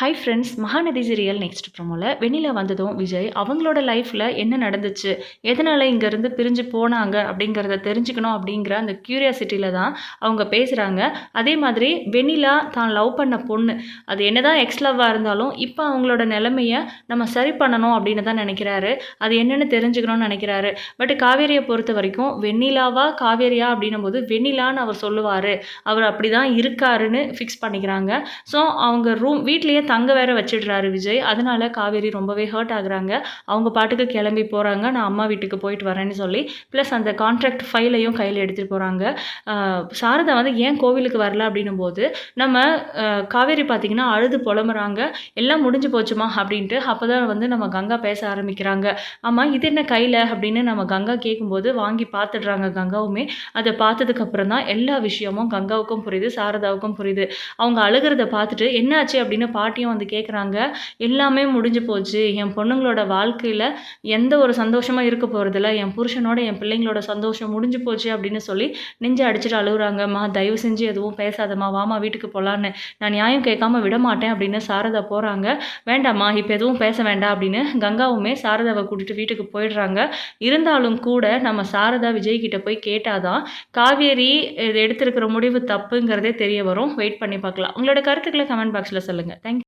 Hi friends Mahanadi serial next ப்ரோமோவில் Vennila வந்ததும் விஜய் அவங்களோட லைஃப்பில் என்ன நடந்துச்சு? எதனால் இங்கேருந்து பிரிஞ்சு போனாங்க? அப்படிங்கிறத தெரிஞ்சுக்கணும் அப்படிங்கிற அந்த க்யூரியாசிட்டியில் தான் அவங்க பேசுகிறாங்க அதே மாதிரி வெண்ணிலா தான் லவ் பண்ண பொண்ணு. அது என்னதான் எக்ஸ் லவ்வாக இருந்தாலும் இப்போ அவங்களோட நிலைமையை நம்ம சரி பண்ணணும் அப்படின்னு தான் நினைக்கிறாரு. அது என்னென்னு தெரிஞ்சுக்கணும்னு நினைக்கிறாரு. பட் காவேரியை பொறுத்த வரைக்கும் வெண்ணிலாவா காவேரியா அப்படின்னும் போது வெண்ணிலான்னு அவர் சொல்லுவார். அவர் அப்படி தான் இருக்காருன்னு ஃபிக்ஸ் பண்ணிக்கிறாங்க. ஸோ அவங்க ரூம் வீட்லேயே தங்க வேற வச்சிடுறாரு விஜய். அதனால காவேரி ரொம்பவே ஹர்ட் ஆகுறாங்க. அவங்க பாட்டுக்கு கிளம்பி போகிறாங்க நான் அம்மா வீட்டுக்கு போயிட்டு வரேன்னு சொல்லி. ப்ளஸ் அந்த கான்ட்ராக்ட் ஃபைலையும் கையில் எடுத்துகிட்டு போகிறாங்க சாரதா வந்து ஏன் கோவிலுக்கு வரல அப்படின்னும் போது நம்ம காவேரி பார்த்திங்கன்னா அழுது புலம்புறாங்க. எல்லாம் முடிஞ்சு போச்சுமா அப்படின்ட்டு அப்போ தான் வந்து நம்ம கங்கா பேச ஆரம்பிக்கிறாங்க. ஆமாம் இது என்ன கையில் அப்படின்னு நம்ம கங்கா கேட்கும்போது வாங்கி பார்த்துடுறாங்க கங்காவுமே. அதை பார்த்ததுக்கு அப்புறம் தான் எல்லா விஷயமும் கங்காவுக்கும் புரியுது சாரதாவுக்கும் புரியுது. அவங்க அழுகிறத பார்த்துட்டு என்னாச்சு? அப்படின்னு பாட்டியும் வந்து கேட்குறாங்க எல்லாமே முடிஞ்சு போச்சு. என் பொண்ணுங்களோட வாழ்க்கையில் எந்த ஒரு சந்தோஷமாக இருக்க போகிறதில்ல என் புருஷனோட என் பிள்ளைங்களோட சந்தோஷம் முடிஞ்சு போச்சு அப்படின்னு சொல்லி நெஞ்சை அடிச்சிட்டு அழுகுறாங்கம்மா தயவு செஞ்சு எதுவும் பேசாதம்மா. வாமா வீட்டுக்கு போகலான்னு நான் நியாயம் கேட்காம விட மாட்டேன் அப்படின்னு சாரதா போகிறாங்க வேண்டாம்மா இப்போ எதுவும் பேச வேண்டாம் அப்படின்னு கங்காவுமே சாரதாவை கூட்டிட்டு வீட்டுக்கு போயிடுறாங்க. இருந்தாலும் கூட நம்ம சாரதா விஜய் கிட்ட போய் கேட்டாதான் காவேரி இது எடுத்திருக்கிற முடிவு தப்புங்கிறதே தெரிய வரும். வெயிட் பண்ணி பார்க்கலாம். உங்களோட கருத்துக்களை கமெண்ட் பாக்ஸில் சொல்லுங்கள் தேங்க்யூ